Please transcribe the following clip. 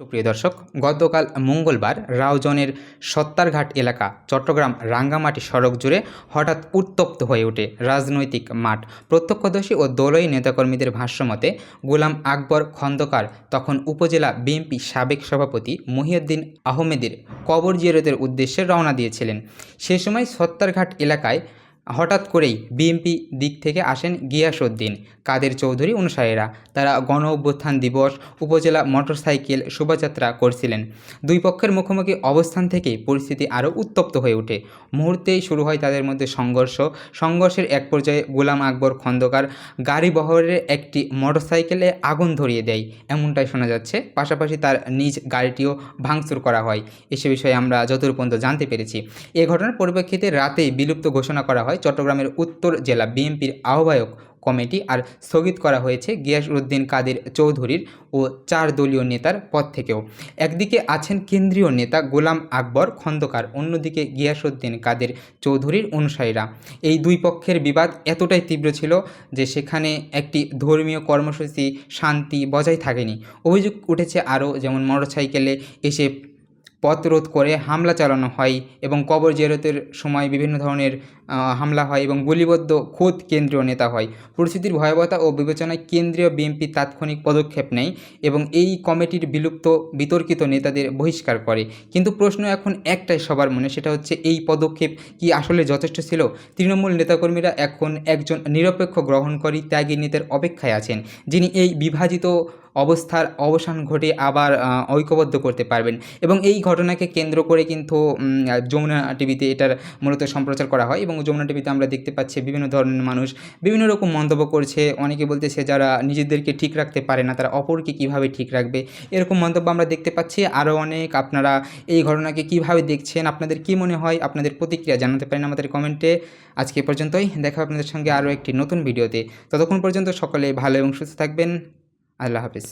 সুপ্রিয় দর্শক, গতকাল মঙ্গলবার রাউজনের সত্তারঘাট এলাকা, চট্টগ্রাম রাঙ্গামাটি সড়ক জুড়ে হঠাৎ উত্তপ্ত হয়ে ওঠে রাজনৈতিক মাঠ। প্রত্যক্ষদর্শী ও দলীয় নেতাকর্মীদের ভাষ্যমতে, গোলাম আকবর খন্দকার তখন উপজেলা বিএনপি সাবেক সভাপতি মহিউদ্দিন আহমেদের কবর জিয়ারতের উদ্দেশ্যে রওনা দিয়েছিলেন। সে সময় সত্তারঘাট এলাকায় হঠাৎ করেই বিএনপি দিক থেকে আসেন গিয়াসউদ্দিন, কাদের চৌধুরী অনুসারীরা। তারা গণ অভ্যুত্থান দিবস, উপজেলা মোটরসাইকেল শোভাযাত্রা করছিলেন। দুই পক্ষের মুখোমুখি অবস্থান থেকে পরিস্থিতি আরও উত্তপ্ত হয়ে ওঠে। মুহূর্তেই শুরু হয় তাদের মধ্যে সংঘর্ষ। সংঘর্ষের এক পর্যায়ে গোলাম আকবর খন্দকার গাড়ি বহরের একটি মোটরসাইকেলে আগুন ধরিয়ে দেয়। এমনটাই শোনা যাচ্ছে। পাশাপাশি তার নিজ গাড়িটিও ভাঙচুর করা হয়। এসে বিষয়ে আমরা যতদূর পর্যন্ত জানতে পেরেছি। এ ঘটনার পরিপ্রেক্ষিতে রাতেই বিলুপ্ত ঘোষণা করা হয় চট্টগ্রামের উত্তর জেলা বিএনপির আহ্বায়ক কমিটি আর স্থগিত করা হয়েছে গিয়াসউদ্দিন কাদের চৌধুরীর ও চার দলীয় নেতার পদ থেকেও। একদিকে আছেন কেন্দ্রীয় নেতা গোলাম আকবর খন্দকার, অন্যদিকে গিয়াসউদ্দিন কাদের চৌধুরীর অনুসারীরা। এই দুই পক্ষের বিবাদ এতটাই তীব্র ছিল যে সেখানে একটি ধর্মীয় কর্মসূচি শান্তি বজায় থাকেনি। অভিযোগ উঠেছে আরও যেমন মোটরসাইকেলে এসে পথ রোধ করে হামলা চালানো হয় এবং কবর জেরতের সময় বিভিন্ন ধরনের হামলা হয় এবং গুলিবদ্ধ খোদ কেন্দ্রীয় নেতা হয়। পরিস্থিতির ভয়াবহতা ও বিবেচনায় কেন্দ্রীয় বিএনপি তাৎক্ষণিক পদক্ষেপ নেয় এবং এই কমিটির বিলুপ্ত, বিতর্কিত নেতাদের বহিষ্কার করে। কিন্তু প্রশ্ন এখন একটাই সবার মনে, সেটা হচ্ছে এই পদক্ষেপ কি আসলে যথেষ্ট ছিল? তৃণমূল নেতাকর্মীরা এখন একজন নিরপেক্ষ গ্রহণকারী ত্যাগী নেতার অপেক্ষায় আছেন, যিনি এই বিভাজিত অবস্থার অবসান ঘটে আবার ঐক্যবদ্ধ করতে পারবেন। এবং এই ঘটনাকে কেন্দ্র করে কিন্তু যমুনা টিভিতে এটার মূলত সম্প্রচার করা হয়। এবং যমুনা টিভিতে আমরা দেখতে পাচ্ছি বিভিন্ন ধরনের মানুষ বিভিন্ন রকম মন্তব্য করছে। অনেকে বলতেছে যারা নিজেদেরকে ঠিক রাখতে পারে না, তারা অপরকে কীভাবে ঠিক রাখবে? এরকম মন্তব্য আমরা দেখতে পাচ্ছি। আরও অনেক আপনারা এই ঘটনাকে কীভাবে দেখছেন, আপনাদের কি মনে হয়, আপনাদের প্রতিক্রিয়া জানাতে পারেন আমাদের কমেন্টে। আজকে পর্যন্তই। দেখা আপনাদের সঙ্গে আরও একটি নতুন ভিডিওতে। ততক্ষণ পর্যন্ত সকলে ভালো এবং সুস্থ থাকবেন। আল্লাহ হাফিজ